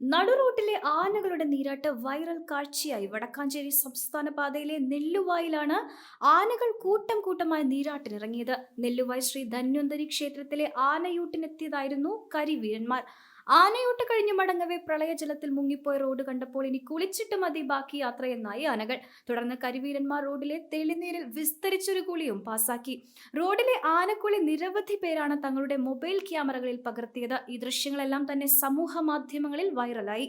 നടുറോട്ടിലെ ആനകളുടെ നീരാട്ട് വൈറൽ കാഴ്ചയായി. വടക്കാഞ്ചേരി സംസ്ഥാന പാതയിലെ നെല്ലുവായിലാണ് ആനകൾ കൂട്ടം കൂട്ടമായി നീരാട്ടിനിറങ്ങിയത്. നെല്ലുവായ് ശ്രീ ധന്വന്തരി ക്ഷേത്രത്തിലെ ആനയൂട്ടിനെത്തിയതായിരുന്നു കരിവീരന്മാർ. ആനയൂട്ട് കഴിഞ്ഞ് പ്രളയജലത്തിൽ മുങ്ങിപ്പോയ റോഡ് കണ്ടപ്പോൾ ഇനി കുളിച്ചിട്ട് മതി ബാക്കി യാത്രയെന്നായി ആനകൾ. തുടർന്ന് കരിവീരന്മാർ റോഡിലെ തെളിനീരിൽ വിസ്തരിച്ചൊരു കുളിയും പാസാക്കി. റോഡിലെ ആനക്കുളി നിരവധി പേരാണ് തങ്ങളുടെ മൊബൈൽ ക്യാമറകളിൽ പകർത്തിയത്. ഈ ദൃശ്യങ്ങളെല്ലാം തന്നെ സമൂഹ മാധ്യമങ്ങളിൽ വൈറലായി.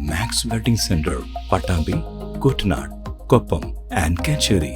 Max wedding centre Pattambi Kuttanad Koppam and Kacheri